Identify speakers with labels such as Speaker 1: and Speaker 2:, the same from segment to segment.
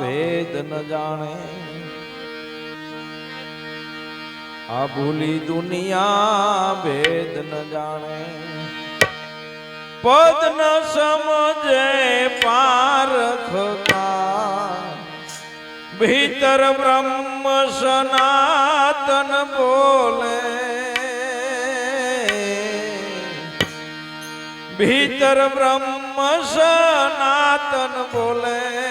Speaker 1: भेद न जाने अभूली दुनिया भेद न जाने पद न समझे पारख का भीतर ब्रह्म सनातन बोले भीतर ब्रह्म सनातन बोले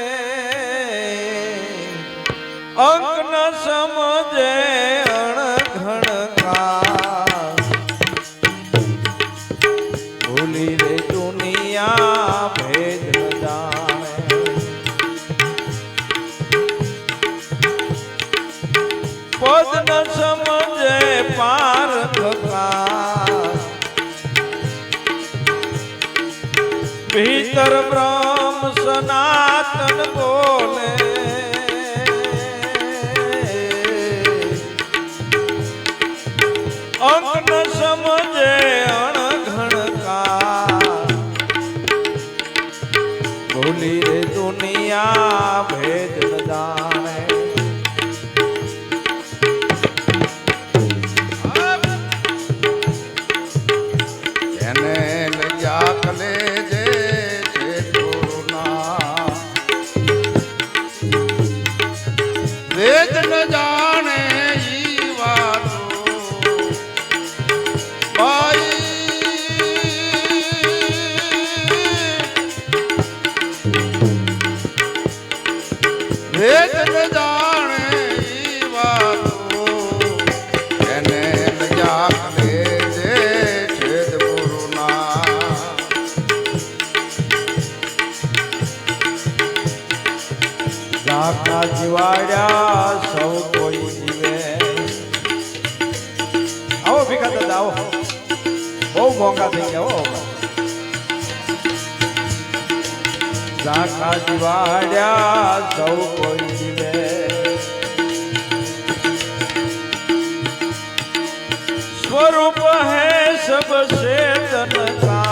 Speaker 1: ભીતર બ્રહ્મ સનાતન બોલે. અંગ ન
Speaker 2: સમજે અણઘણકા ભૂલી રે દુનિયા ભેદ
Speaker 3: स्वरूप है सबसे तन का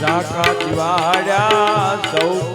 Speaker 2: जाका दिवाड़ा सौ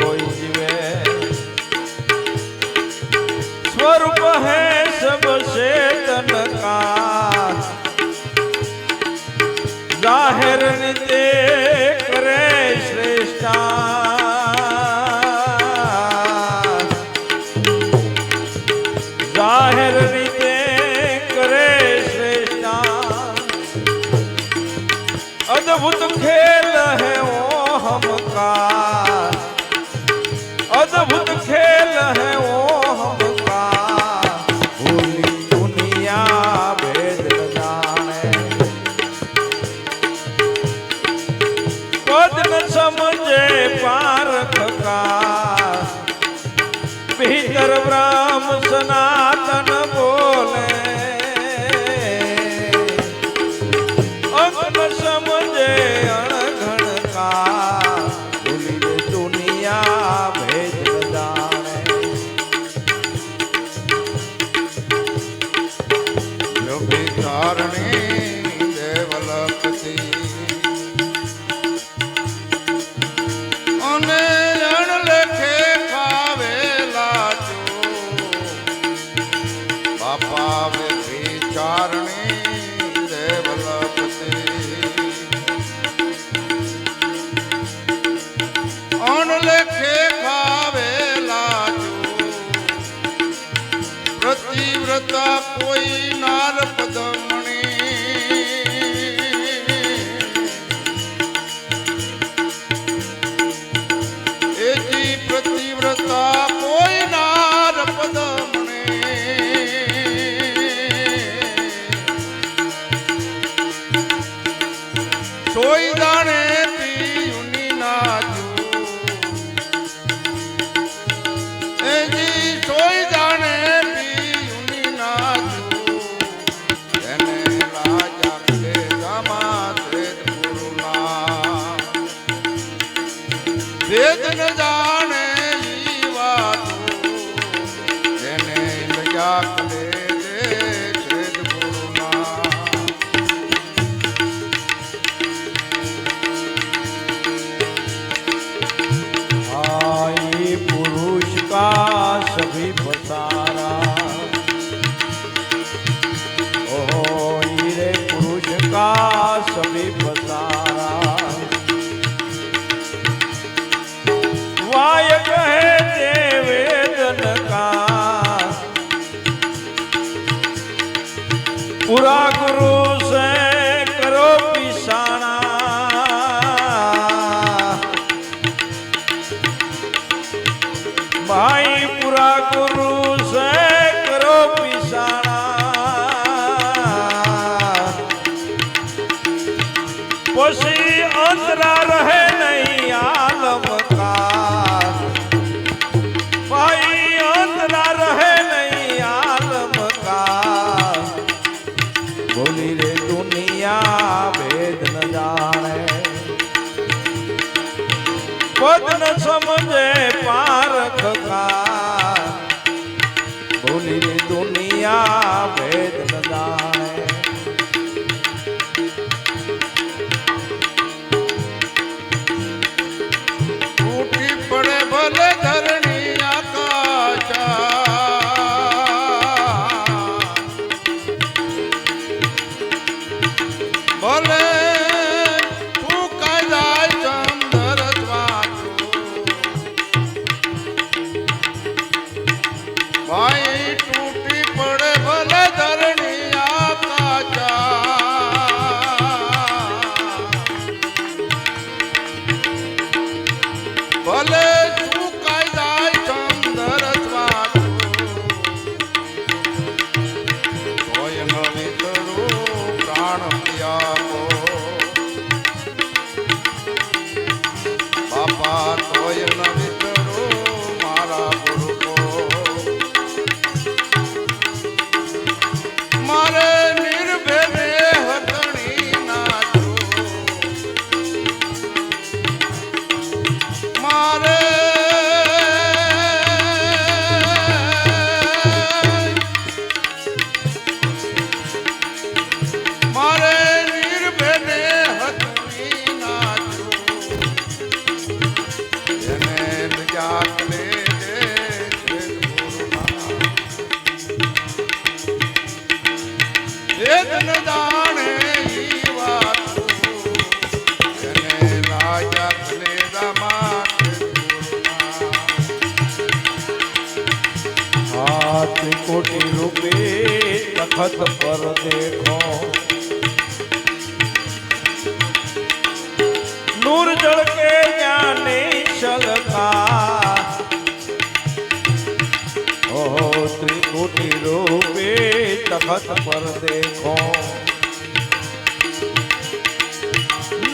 Speaker 2: વખત પર દેખો.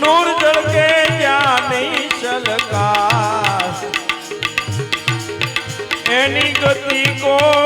Speaker 2: નૂર જળકે ત્યાં નહીં સલકાશ એની ગતિ કોઈ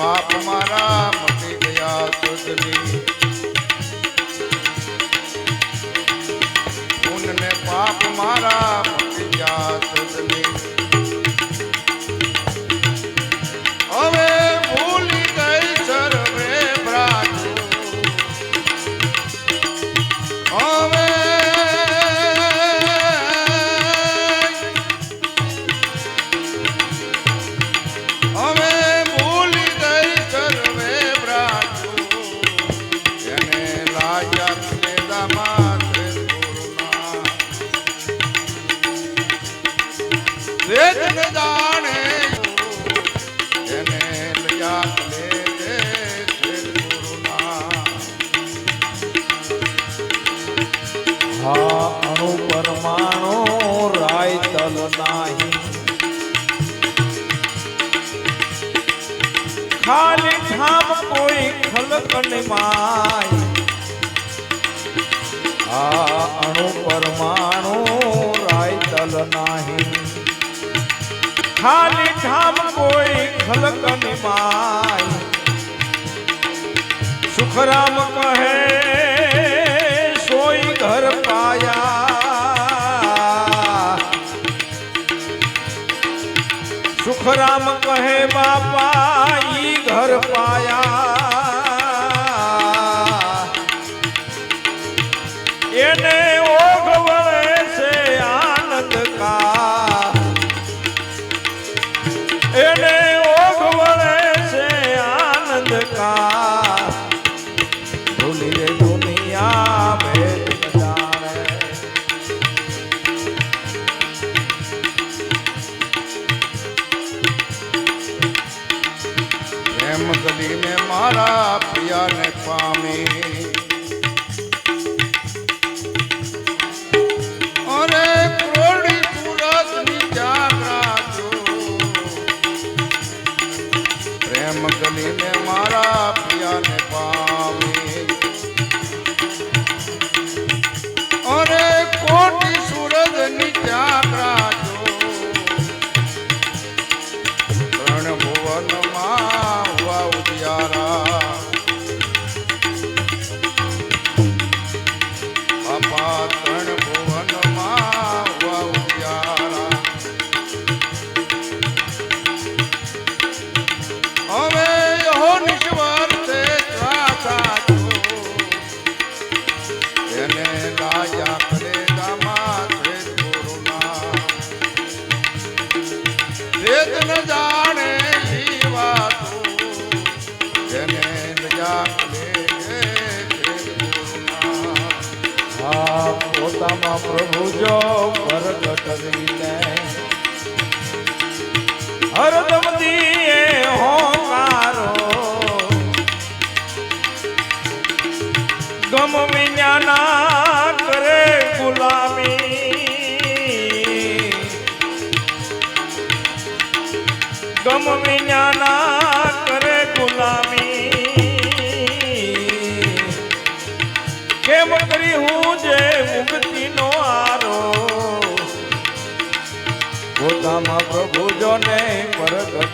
Speaker 3: બાપ મારા મટી ગયા સુધરી પૂન ને
Speaker 2: પાપ મારા नाही ખાલી ઠામ કોઈ ખલકન માય. આ અણુ પરમાણુ રાયતલ નહીં. ખાલી ઠામ કોઈ
Speaker 1: ખલકન માય. સુખરામ કહે સોઈ ઘર પાયા. સુખરામ કહે બાપા ઈ ઘર પાયા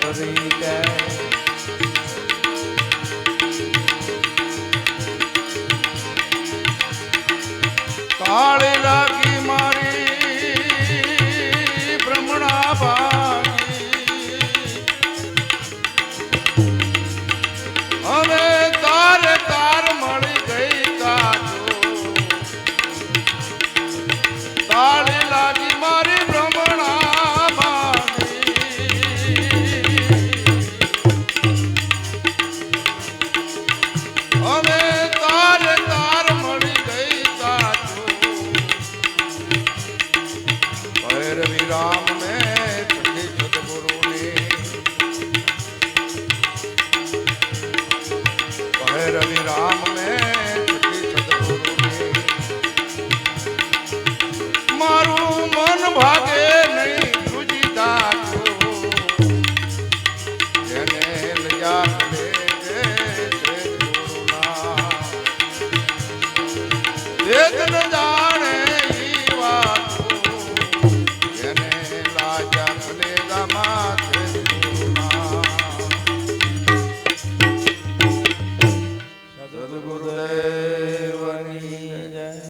Speaker 2: Rodriguez. ભાગે